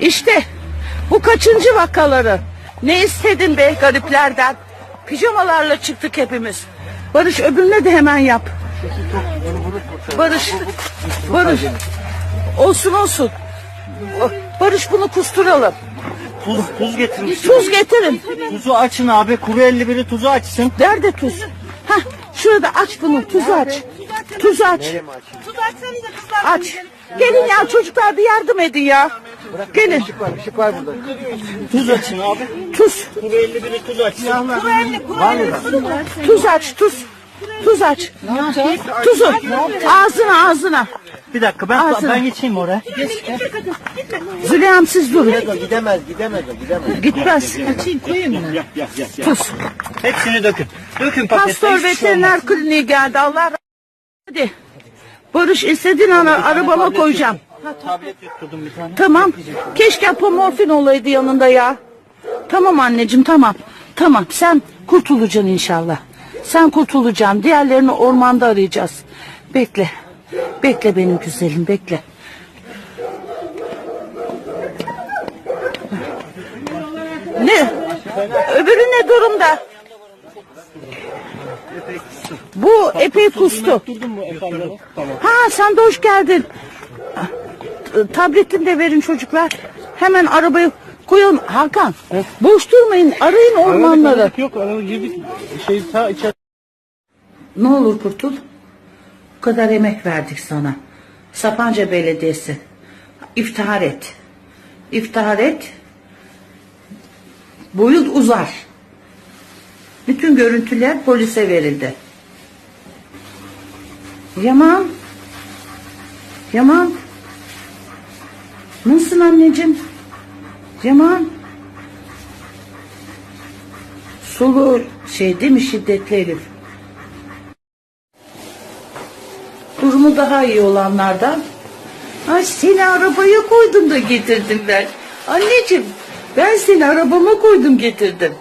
İşte bu kaçıncı vakaları. Ne istedin be gariplerden? Pijamalarla çıktık hepimiz. Barış öbürüne de hemen yap. Barış, Barış. Olsun olsun. Barış bunu kusturalım. Tuz, tuz getirmiş. Tuz getirin. Tuzu açın abi. Kuru 51'i tuzu açsın. Nerede tuz? Hah, şurada aç bunu. Tuzu aç. Tuzu aç. Tuz açsanıza kızlar. Aç. Gelin ya çocuklar bir yardım edin ya. Gelin. Tuz açın abi. Tuz. Kuru 51'i tuz açsın. Tuz aç. Tuz. Tuz aç. Tuzu. Ağzına ağzına. Bir dakika ben Ağzına. ben geçeyim oraya. Züleyha'm siz durun. Gidemez, gidemez, gidemez. Gitmez. Tuz. Hepsini dökün. Dökün pakete. Pastör hiçbir şey veteriner olmaz. kliniği geldi. Allah Hadi. Barış istediğin ana arabama koyacağım. Tablet yutturdum bir tane. Tamam. Keşke apomorfin olaydı yanında ya. Tamam anneciğim tamam. Tamam sen kurtulacaksın inşallah. Sen kurtulacaksın. Diğerlerini ormanda arayacağız. Bekle. Bekle benim güzelim bekle. Ne? Öbürü ne durumda? Bu epey kustu. Ha sen de hoş geldin. Tabletini de verin çocuklar. Hemen arabayı koyalım. Hakan boş durmayın arayın ormanları. Yok arada girdik. Şey ta içeri. Ne olur kurtul. Bu kadar emek verdik sana. Sapanca Belediyesi. İftihar et. İftihar et. Boyut uzar. Bütün görüntüler polise verildi. Yaman. Yaman. Nasılsın anneciğim? Yaman. Solu şey değil mi şiddetli Elif? Durumu daha iyi olanlardan. Ay seni arabaya koydum da getirdim ben. Anneciğim ben seni arabama koydum getirdim.